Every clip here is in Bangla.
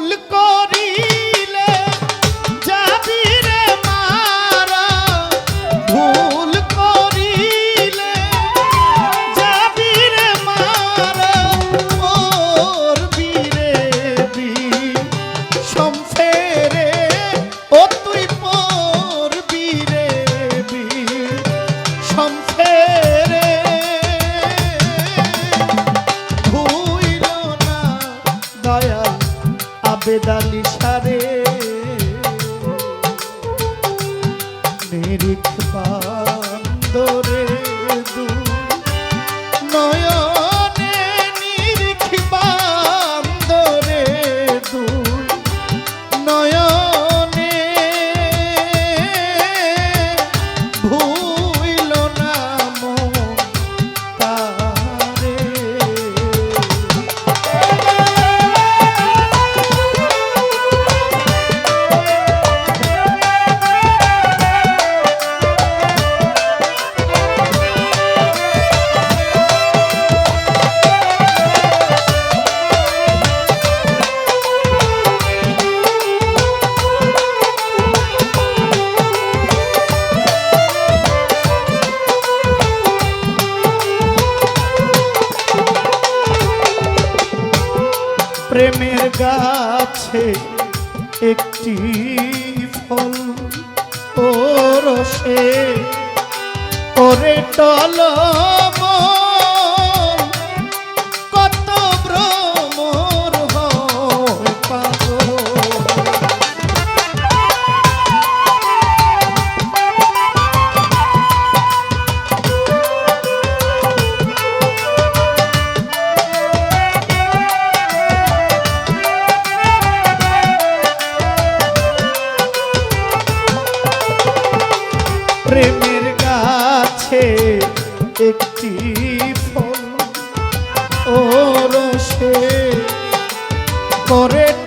Look at. প্রেমের গাছে একটি ফল ও রসে ওরে টলমা একটি ফল। ও রসে করে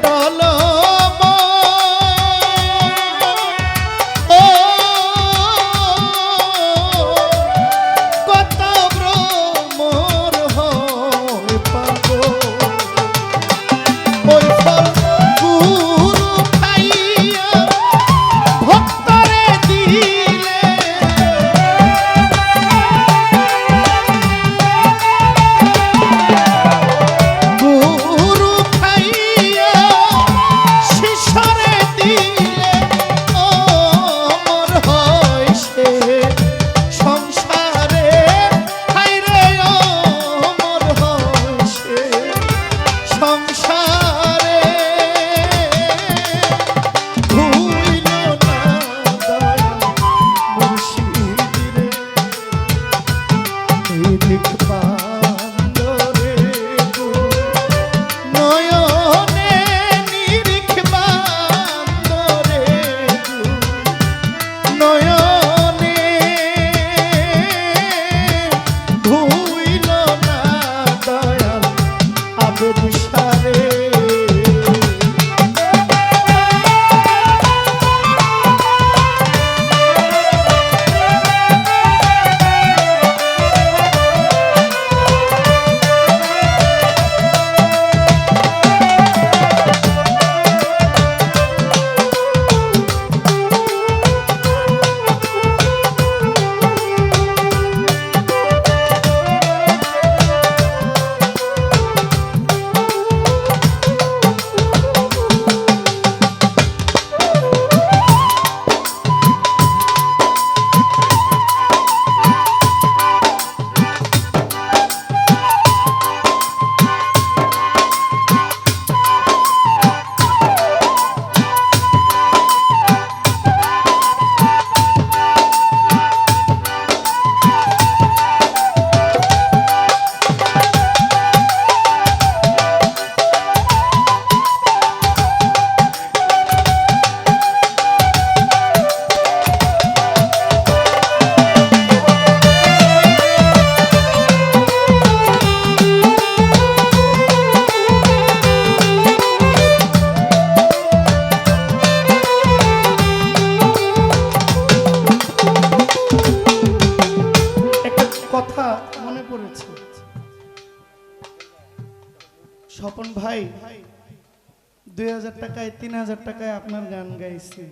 দুই হাজার টাকায়, তিন হাজার টাকায় আপনার গান গাইছি।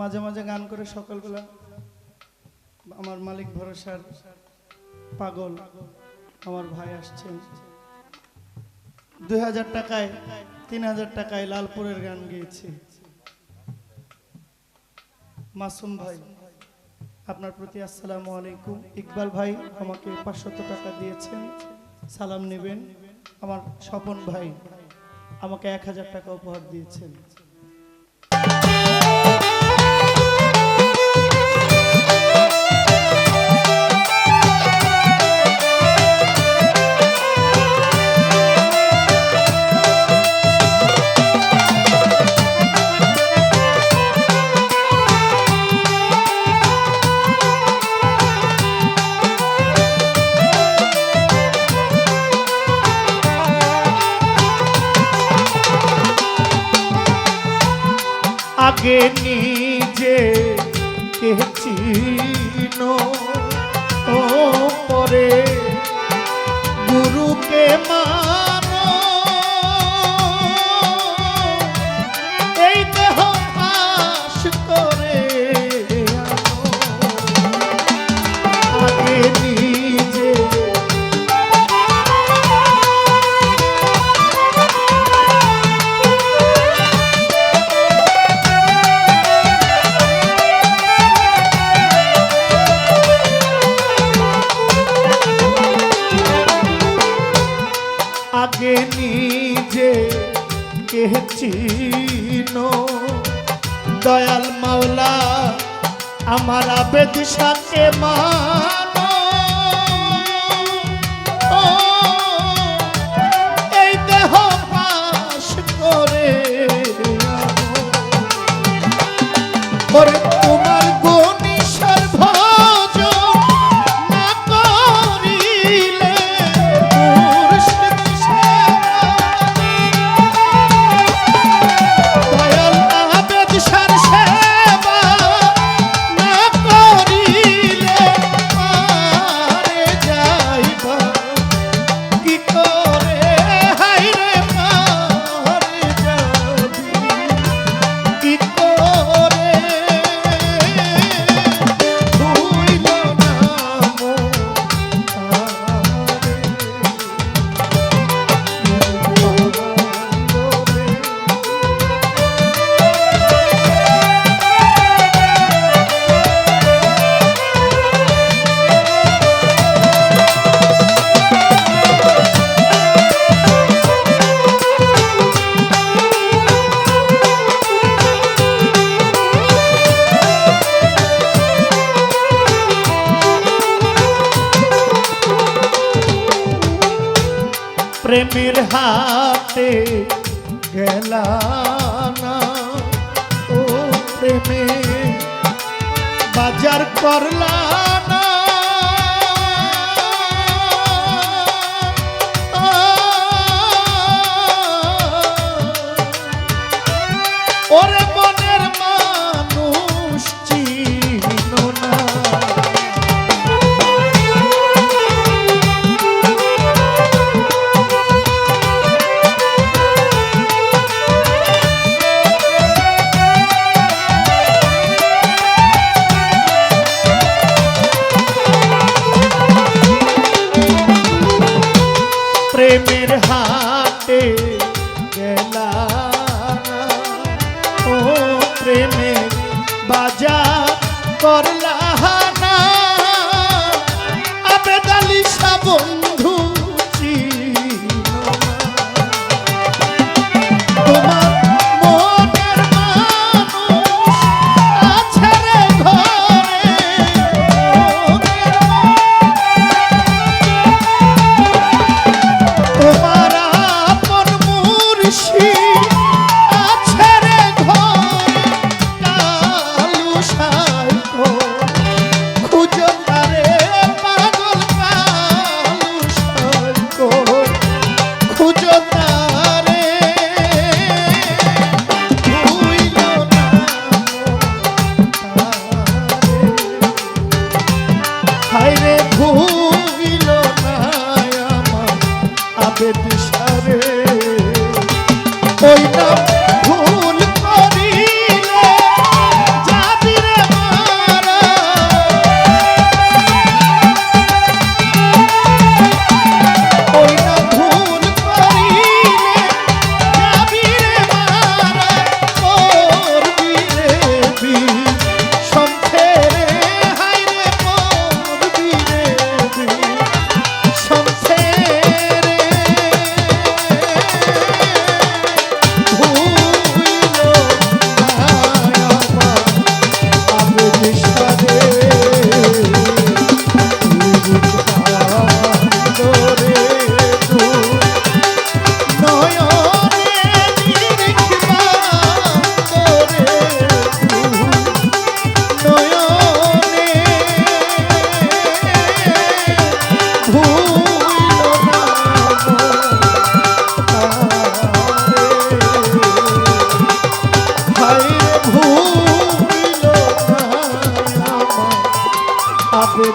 মাঝে মাঝে গান করে সকালবেলা আমার মালিক ভরসার পাগল, আমার ভাই আসছেন দুই হাজার টাকায়, তিন হাজার টাকায় লালপুরের গান গেয়েছি। মাসুম ভাই, আপনার প্রতি আসসালামু আলাইকুম। ইকবাল ভাই আমাকে পাঁচশত টাকা দিয়েছেন। সালাম নেবেন। আমার স্বপন ভাই আমাকে এক হাজার টাকা উপহার দিয়েছেন। আগে নিজে কে চিনো ও পরে গুরুকে মানো দয়াল মাওলা আমার আবেদ সাথে মানো প্রেমের হাতে গেলা না ও প্রেমে বাজার করলা প্রেমের হাতে ওই নাম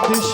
this